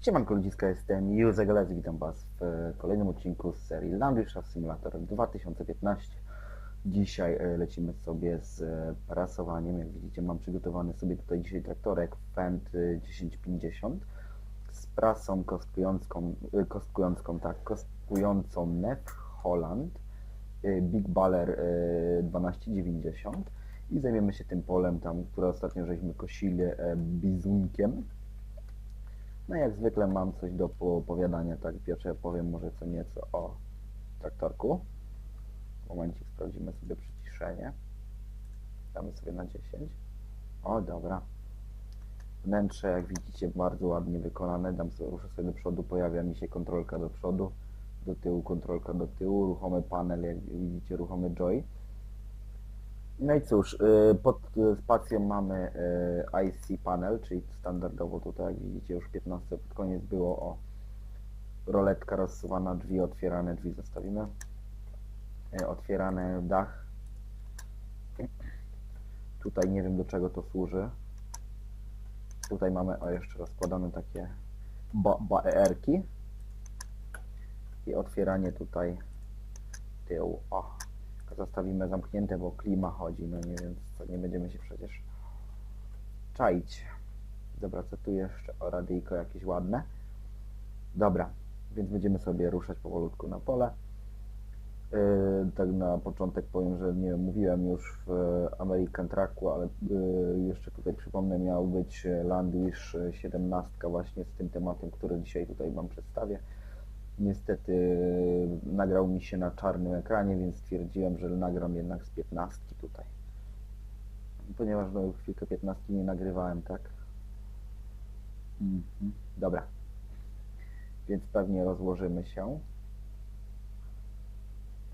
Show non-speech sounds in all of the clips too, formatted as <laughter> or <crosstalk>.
Siemanko ludziska, jestem Józef Galec, witam Was w e, kolejnym odcinku z serii Landwirtschaft Simulator 2015. Dzisiaj e, lecimy sobie z e, prasowaniem. Jak widzicie mam przygotowany sobie tutaj dzisiaj traktorek Fendt e, 1050 z prasą kostkującą, e, kostkującą, tak, kostkującą Nef Holland e, Big Baller e, 1290 i zajmiemy się tym polem tam, które ostatnio żeśmy kosili e, bizunkiem. No jak zwykle mam coś do opowiadania, tak pierwsze powiem może co nieco o traktorku. Momencik sprawdzimy sobie przyciszenie. Damy sobie na 10. O, dobra. Wnętrze, jak widzicie, bardzo ładnie wykonane. Dam sobie, ruszę sobie do przodu, pojawia mi się kontrolka do przodu, do tyłu kontrolka do tyłu, ruchomy panel, jak widzicie, ruchomy joy. No i cóż, y, pod spacją mamy y, IC panel, czyli standardowo tutaj jak widzicie już 15 pod koniec było o roletka rozsuwana, drzwi otwierane, drzwi zostawimy. Y, Otwierany dach. Tutaj nie wiem do czego to służy. Tutaj mamy o jeszcze rozkładane takie ba baerki. I otwieranie tutaj tyłu. O, zostawimy zamknięte, bo klima chodzi, no nie więc co, nie będziemy się przecież czaić. Dobra, co tu jeszcze? O, radyjko jakieś ładne. Dobra, więc będziemy sobie ruszać powolutku na pole. Yy, tak na początek powiem, że nie mówiłem już w American Trucku, ale yy, jeszcze tutaj przypomnę, miał być Landwish 17 właśnie z tym tematem, który dzisiaj tutaj Wam przedstawię. Niestety yy, nagrał mi się na czarnym ekranie, więc stwierdziłem, że nagram jednak z 15 tutaj. Ponieważ no, chwilkę 15 nie nagrywałem, tak? Mhm. Dobra. Więc pewnie rozłożymy się.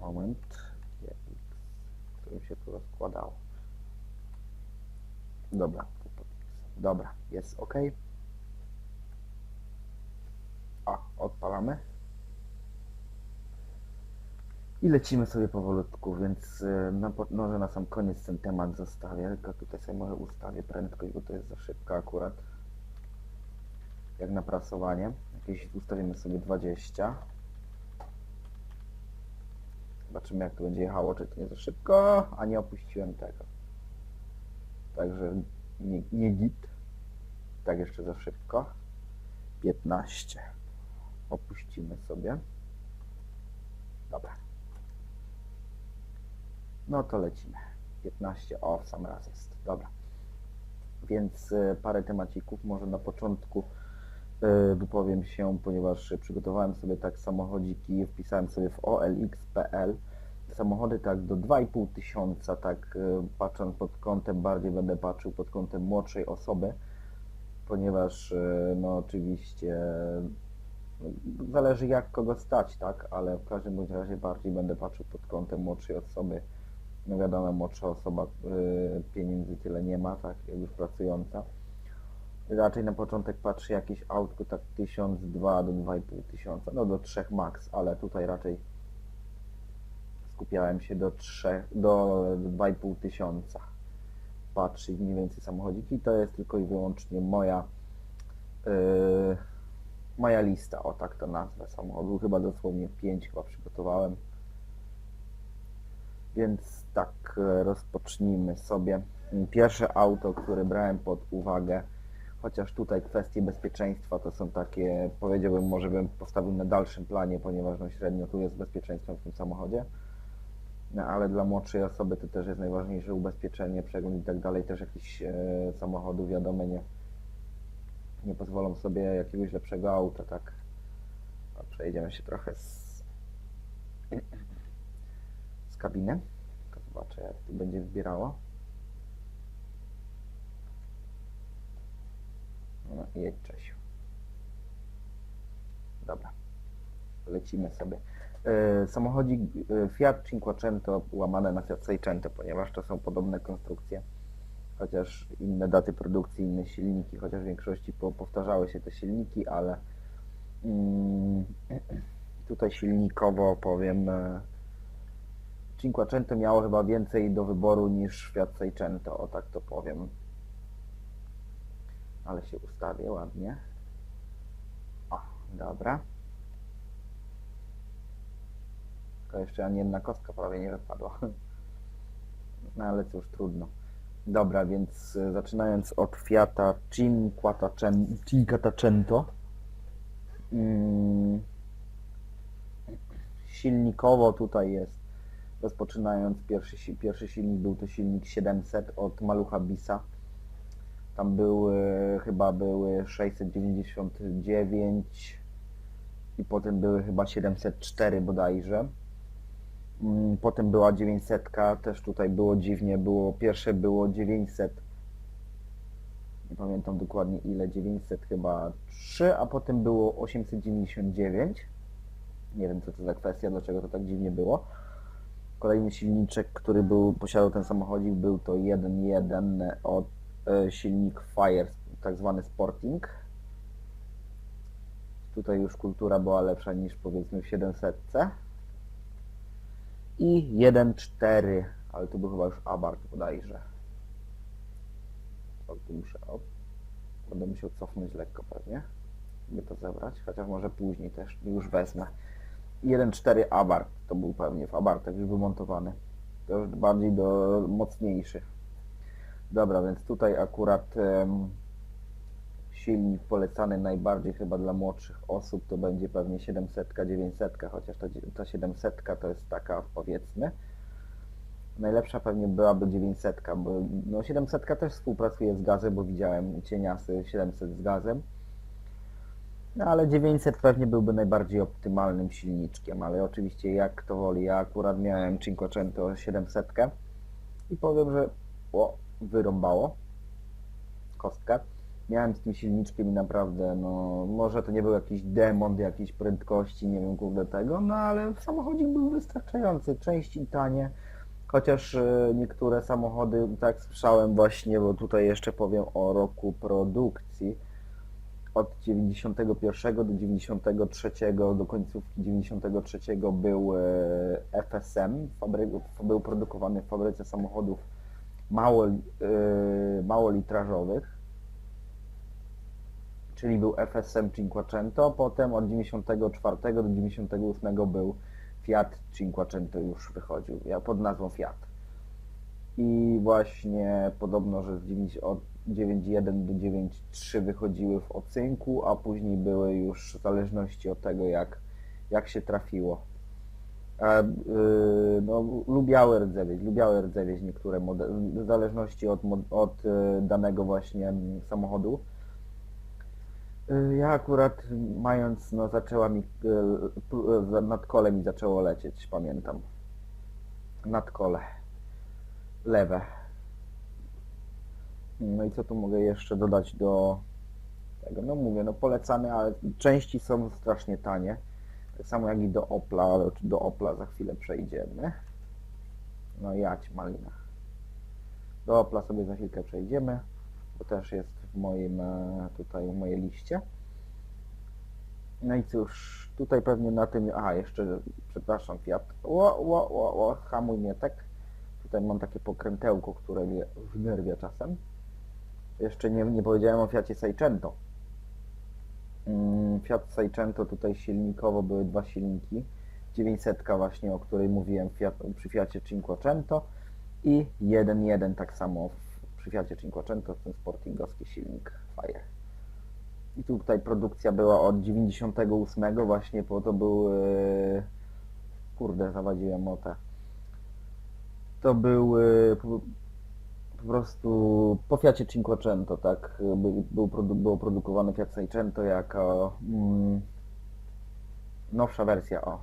Moment. GX, którym się tu rozkładało. Dobra. Dobra, jest ok. A, odpalamy. I lecimy sobie powolutku, więc y, na, po- może na sam koniec ten temat zostawię, tylko tutaj sobie może ustawię prędkość, bo to jest za szybko akurat. Jak na prasowanie. Jakieś ustawimy sobie 20. Zobaczymy jak to będzie jechało, czy to nie za szybko, a nie opuściłem tego. Także nie, nie git. Tak jeszcze za szybko. 15. Opuścimy sobie. Dobra. No to lecimy. 15. O, w sam raz jest. Dobra. Więc e, parę temacików może na początku wypowiem się, ponieważ przygotowałem sobie tak samochodziki, wpisałem sobie w olx.pl samochody tak do 2,5 tysiąca, tak e, patrząc pod kątem, bardziej będę patrzył pod kątem młodszej osoby, ponieważ e, no oczywiście no, zależy jak kogo stać, tak, ale w każdym bądź razie bardziej będę patrzył pod kątem młodszej osoby. No wiadomo, młodsza osoba pieniędzy tyle nie ma, tak, już pracująca. Raczej na początek patrzy jakieś autko tak 1002 do 2,5 tysiąca, no do 3 max, ale tutaj raczej skupiałem się do 3, do 2,5 tysiąca. Patrzeć mniej więcej samochodziki, to jest tylko i wyłącznie moja yy, moja lista, o tak to nazwę samochodu, chyba dosłownie 5 chyba przygotowałem. Więc tak, e, rozpocznijmy sobie. Pierwsze auto, które brałem pod uwagę, chociaż tutaj kwestie bezpieczeństwa to są takie, powiedziałbym, może bym postawił na dalszym planie, ponieważ no średnio tu jest bezpieczeństwem w tym samochodzie. No, ale dla młodszej osoby to też jest najważniejsze ubezpieczenie, przegląd i tak dalej. Też jakiś e, samochodu, wiadomo, nie, nie pozwolą sobie jakiegoś lepszego auta, tak. A przejdziemy się trochę z, z kabiny. Zobaczę, jak tu będzie wbierało. No jedź, Czesiu. Dobra. Lecimy sobie. E, Samochodzik e, Fiat Cinquecento łamane na Fiat Seicento, ponieważ to są podobne konstrukcje, chociaż inne daty produkcji, inne silniki, chociaż w większości po, powtarzały się te silniki, ale mm, <clears throat> tutaj silnikowo powiem, e, Cinquecento miało chyba więcej do wyboru niż Fiat Seicento, o tak to powiem. Ale się ustawię ładnie. O, dobra. Tylko jeszcze ani jedna kostka prawie nie wypadła. No ale cóż, trudno. Dobra, więc e, zaczynając od Fiata Cinquecento mm, silnikowo tutaj jest, rozpoczynając pierwszy, pierwszy silnik był to silnik 700 od Malucha Bisa. Tam były, chyba były 699 i potem były chyba 704 bodajże. Mm, Potem była 900, też tutaj było dziwnie, było pierwsze było 900. Nie pamiętam dokładnie ile, 900 chyba 3, a potem było 899. Nie wiem co to za kwestia, dlaczego to tak dziwnie było. Kolejny silniczek, który był, posiadał ten samochodzik, był to 1.1 od silnik Fire, tak zwany Sporting. Tutaj już kultura była lepsza niż powiedzmy w 700. I 1.4, ale to był chyba już Abarth bodajże. O, tu muszę, o, będę musiał cofnąć lekko pewnie, by to zebrać, chociaż może później też już wezmę. 1.4 Abarth, to był pewnie w Abarthach już wymontowany. To już bardziej do mocniejszy. Dobra, więc tutaj akurat em, silnik polecany najbardziej chyba dla młodszych osób to będzie pewnie 700, 900, chociaż ta, ta 700 to jest taka powiedzmy. Najlepsza pewnie byłaby 900, bo no 700 też współpracuje z gazem, bo widziałem cieniasy 700 z gazem. No ale 900 pewnie byłby najbardziej optymalnym silniczkiem, ale oczywiście jak kto woli. Ja akurat miałem Cinquecento 700 i powiem, że o, wyrąbało kostkę. Miałem z tym silniczkiem i naprawdę, no może to nie był jakiś demon jakiejś prędkości, nie wiem kurde tego, no ale samochodzik był wystarczający, części tanie. Chociaż e, niektóre samochody, tak słyszałem właśnie, bo tutaj jeszcze powiem o roku produkcji, od 91 do 93 do końcówki 93 był e, FSM, był produkowany w fabryce samochodów mało, e, małolitrażowych, czyli był FSM Cinquecento, potem od 94 do 98 był Fiat Cinquecento już wychodził, pod nazwą Fiat. I właśnie podobno, że z 9, od 9.1 do 9.3 wychodziły w ocynku, a później były już w zależności od tego, jak, jak się trafiło. E, yy, no, lubiały rdzewieź, lubiały rdzewieź niektóre modele, w zależności od, od y, danego właśnie mm, samochodu. Y, Ja akurat mając, no zaczęła mi, y, y, nad kole mi zaczęło lecieć, pamiętam. Nad kole. Lewe. No i co tu mogę jeszcze dodać do tego? No mówię, no polecamy, ale części są strasznie tanie. Tak samo jak i do Opla, ale do Opla za chwilę przejdziemy. No jać malina. Do Opla sobie za chwilkę przejdziemy, bo też jest w moim e, tutaj w mojej liście. No i cóż, tutaj pewnie na tym, aha jeszcze, przepraszam Fiat, ło, ło, ło, ło, hamuj mnie tak. Tutaj mam takie pokrętełko, które mnie wnerwia czasem. Jeszcze nie, nie powiedziałem o Fiacie Seicento. Mm, Fiat Seicento tutaj silnikowo były dwa silniki. 900 właśnie, o której mówiłem Fiat, przy Fiacie Cinquecento i 1.1 tak samo przy Fiacie Cinquecento, ten sportingowski silnik Fire. I tutaj produkcja była od 98 właśnie, bo to był yy, kurde, zawadziłem motę. To był po, po prostu po Fiacie Cinquecento, tak, by, był, produ, było produkowane Fiat Seicento jako mm, nowsza wersja, o,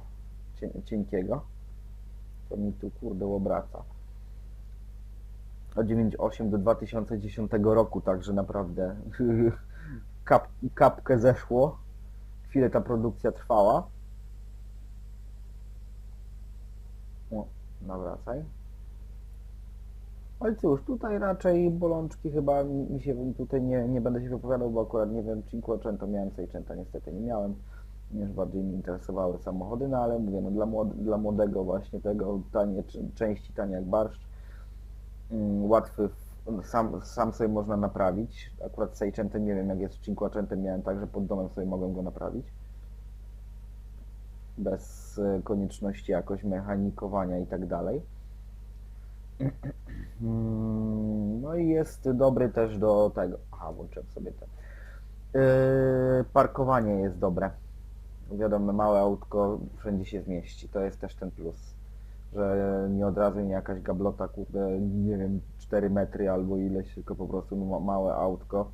cie, cienkiego. To mi tu kurde obraca. Od 98 do 2010 roku, także naprawdę <laughs> kap, kapkę zeszło. Chwilę ta produkcja trwała. O, nawracaj. Ale cóż, tutaj raczej bolączki chyba mi się tutaj nie, nie będę się wypowiadał, bo akurat nie wiem, Cinquecento miałem, Seicento niestety nie miałem. Już bardziej mnie interesowały samochody, no ale mówię, no dla, młode, dla młodego właśnie tego tanie, części tanie jak barszcz, mm, łatwy, sam, sam sobie można naprawić. Akurat z Seichentem nie wiem jak jest z Cinquecentem, miałem tak, że pod domem sobie mogłem go naprawić. Bez e, konieczności jakoś mechanikowania i tak dalej. Mm, No i jest dobry też do tego. Aha, włączyłem sobie ten. Yy, parkowanie jest dobre. Wiadomo, małe autko wszędzie się zmieści. To jest też ten plus. Że nie od razu nie jakaś gablota, kurde, nie wiem, 4 metry albo ileś, tylko po prostu ma- małe autko.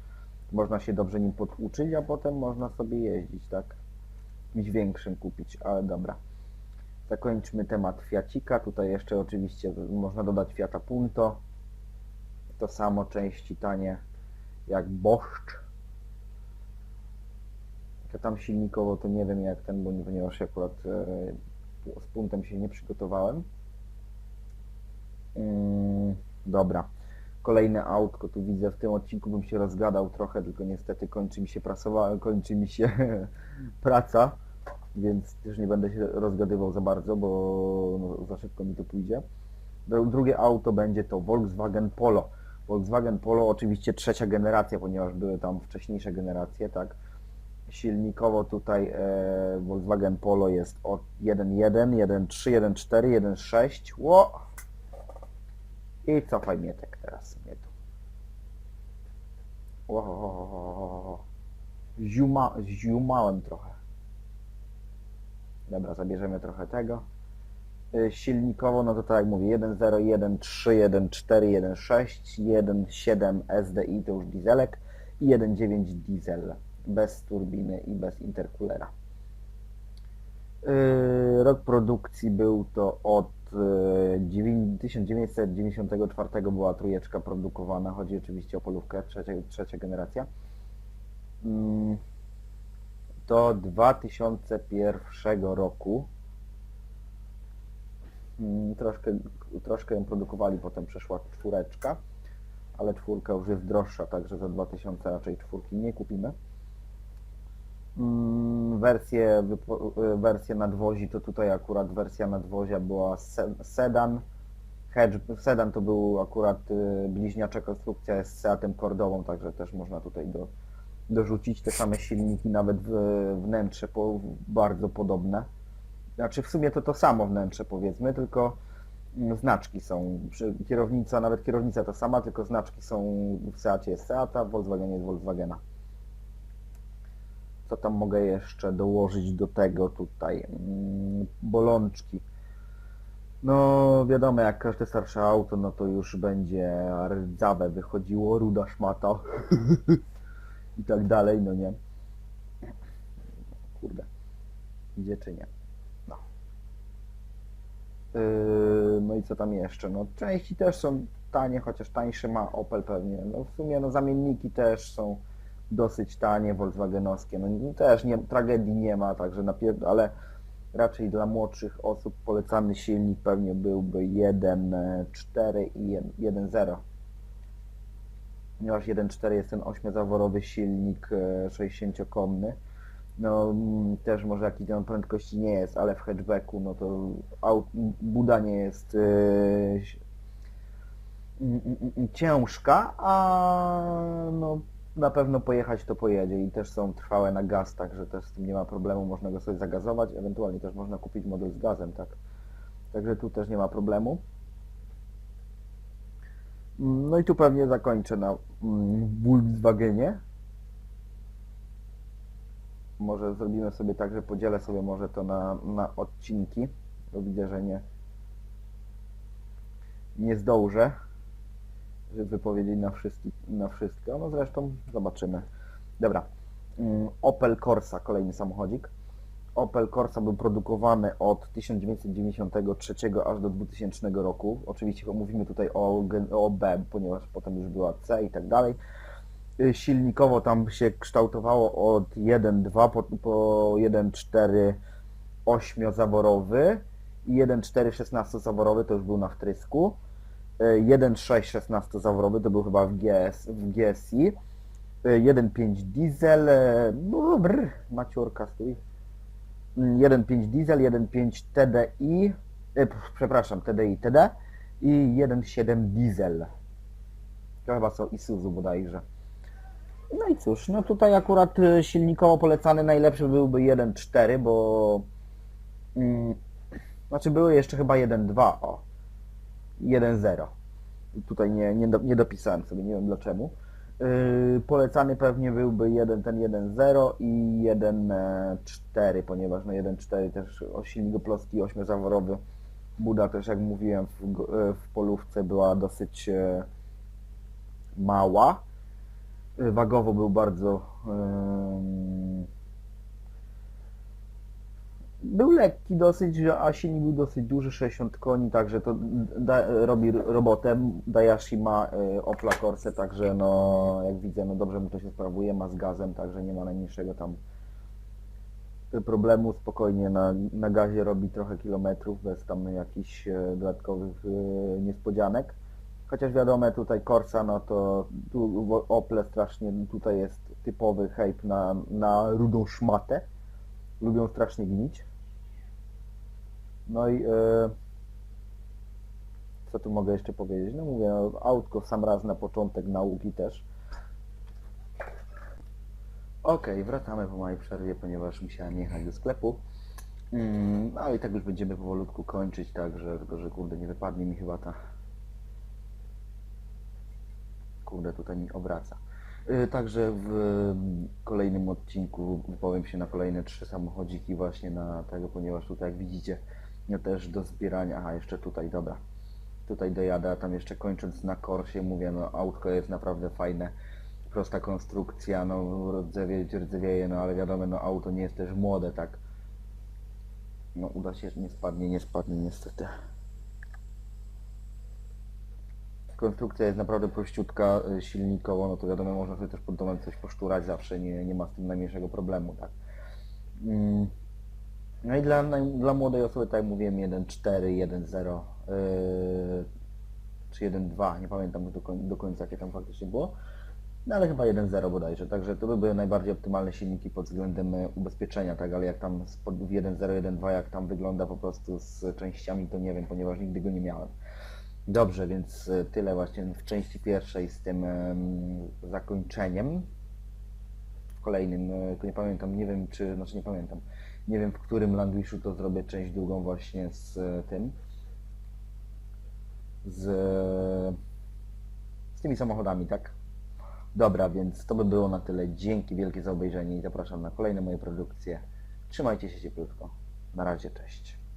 Można się dobrze nim poduczyć, a potem można sobie jeździć, tak? Jakimś większym kupić, ale dobra. Zakończmy temat Fiacika. Tutaj jeszcze oczywiście można dodać Fiata Punto. To samo części tanie jak Bosch. Ja tam silnikowo to nie wiem jak ten, bo nie, ponieważ akurat e, z puntem się nie przygotowałem. Mm, dobra. Kolejne autko tu widzę. W tym odcinku bym się rozgadał trochę, tylko niestety kończy mi się prasowa, kończy mi się <laughs> praca, więc też nie będę się rozgadywał za bardzo, bo no, za szybko mi to pójdzie. Dru- Drugie auto będzie to Volkswagen Polo. Volkswagen Polo oczywiście trzecia generacja, ponieważ były tam wcześniejsze generacje, tak. Silnikowo tutaj e, Volkswagen Polo jest od 1.1, 1.3, 1.4, 1.6. Ło! I cofaj mietek teraz mnie tu. Ło! Ziuma, ziumałem trochę. Dobra, zabierzemy trochę tego. Y, Silnikowo, no to tak jak mówię, 1.0, 1.3, 1.4, 1.6, 1.7 SDI to już dieselek i 1.9 diesel bez turbiny i bez intercoolera. Yy, Rok produkcji był to od yy, dziewię- 1994 była trójeczka produkowana, chodzi oczywiście o polówkę, trzecia, trzecia generacja. Do 2001 roku Mm, Troszkę, troszkę ją produkowali, potem przeszła czwóreczka, ale czwórka już jest droższa, także za 2000 raczej czwórki nie kupimy. Mm, Wersję, y, wersję nadwozi to tutaj akurat wersja nadwozia była se- sedan. Hedge, sedan to był akurat y, bliźniacza konstrukcja z Seatem Cordową, także też można tutaj do, dorzucić te same silniki, nawet w, wnętrze po, bardzo podobne. Znaczy w sumie to to samo wnętrze powiedzmy, tylko znaczki są. Kierownica, nawet kierownica to sama, tylko znaczki są w Seacie jest Seata, w Volkswagenie jest Volkswagena. Co tam mogę jeszcze dołożyć do tego tutaj? Mm, Bolączki. No wiadomo, jak każde starsze auto, no to już będzie rdzawe wychodziło, ruda szmata <laughs> i tak dalej, no nie. Kurde. Idzie czy nie? No. Yy, no i co tam jeszcze? No części też są tanie, chociaż tańsze ma Opel pewnie. No w sumie no zamienniki też są dosyć tanie, Volkswagenowskie. No też nie, tragedii nie ma, także napier- ale raczej dla młodszych osób polecany silnik pewnie byłby 1.4 i 1.0. Ponieważ 1.4 jest ten 8-zaworowy silnik e, 60-konny. No mm, też może jakiś tam prędkości nie jest, ale w hatchbacku no to aut, buda nie jest e, mm, ciężka, a no na pewno pojechać to pojedzie i też są trwałe na gaz, także też z tym nie ma problemu, można go sobie zagazować, ewentualnie też można kupić model z gazem, tak. Także tu też nie ma problemu. No i tu pewnie zakończę na Volkswagenie. Może zrobimy sobie tak, że podzielę sobie może to na, na odcinki, bo widzę, że nie, nie zdążę żeby wypowiedzieć na, wszystkich, na wszystko. No zresztą zobaczymy. Dobra. Mm, Opel Corsa, kolejny samochodzik. Opel Corsa był produkowany od 1993 aż do 2000 roku. Oczywiście mówimy tutaj o, o B, ponieważ potem już była C i tak dalej. Y, Silnikowo tam się kształtowało od 1.2 po, po 1.4 8-zaworowy i 1.4 16-zaworowy to już był na wtrysku. Y, 1.6 16-zaworowy to był chyba w, GS, w GSI. Y, 1.5 diesel, y, no brr, maciurka stój. Mm, 1.5 diesel, 1.5 TDI, e, przepraszam, TDI, TD i 1.7 diesel. To chyba są Isuzu bodajże. No i cóż, no tutaj akurat y, silnikowo polecany najlepszy byłby 1.4, bo mm, znaczy były jeszcze chyba 1.2, o 1.0. Tutaj nie, nie, nie dopisałem sobie, nie wiem dlaczego. Yy, polecany pewnie byłby jeden, ten 1.0 i 1.4, ponieważ no 1.4 też o silnik ploski 8-zaworowy. Buda też jak mówiłem w, go- w polówce była dosyć e, mała. Y, Wagowo był bardzo ym, był lekki dosyć, a silnik był dosyć duży, 60 koni, także to da, robi robotę. Dayashi ma y, Opla Corsa, także no jak widzę, no dobrze mu to się sprawuje, ma z gazem, także nie ma najmniejszego tam problemu, spokojnie na, na gazie robi trochę kilometrów bez tam jakichś e, dodatkowych e, niespodzianek. Chociaż wiadomo, tutaj Corsa, no to tu Ople strasznie, tutaj jest typowy hype na, na rudą szmatę. Lubią strasznie gnić. No i e, co tu mogę jeszcze powiedzieć? No mówię, autko w sam raz na początek nauki też. Okej, wracamy po mojej przerwie, ponieważ musiałem jechać do sklepu. Mm, no i tak już będziemy powolutku kończyć, także tylko że kurde nie wypadnie mi chyba ta kurde tutaj mi obraca. Y, Także w mm, kolejnym odcinku wypowiem się na kolejne trzy samochodziki właśnie na tego, ponieważ tutaj jak widzicie no też do zbierania, aha jeszcze tutaj, dobra. Tutaj dojadę, a tam jeszcze kończąc na Korsie mówię, no autko jest naprawdę fajne, prosta konstrukcja, no rdzewie, rdzewieje, no ale wiadomo, no auto nie jest też młode, tak. No uda się, nie spadnie, nie spadnie niestety. Konstrukcja jest naprawdę prościutka, y, silnikowo, no to wiadomo, można sobie też pod domem coś poszturać zawsze, nie, nie ma z tym najmniejszego problemu, tak. Mm. No i dla, dla młodej osoby, tak jak mówiłem, 1.4, 1.0 yy, czy 1.2, nie pamiętam do, koń, do końca jakie tam faktycznie było, no ale chyba 1.0 bodajże, także to by były najbardziej optymalne silniki pod względem e, ubezpieczenia, tak, ale jak tam w 1.0, 1.2, jak tam wygląda po prostu z częściami, to nie wiem, ponieważ nigdy go nie miałem. Dobrze, więc e, tyle właśnie w części pierwszej z tym em, zakończeniem. W kolejnym, e, nie pamiętam, nie wiem czy, znaczy nie pamiętam, nie wiem w którym Landwishu to zrobię część drugą właśnie z e, tym, z, z tymi samochodami, tak? Dobra, więc to by było na tyle. Dzięki wielkie za obejrzenie i zapraszam na kolejne moje produkcje. Trzymajcie się cieplutko. Na razie, cześć.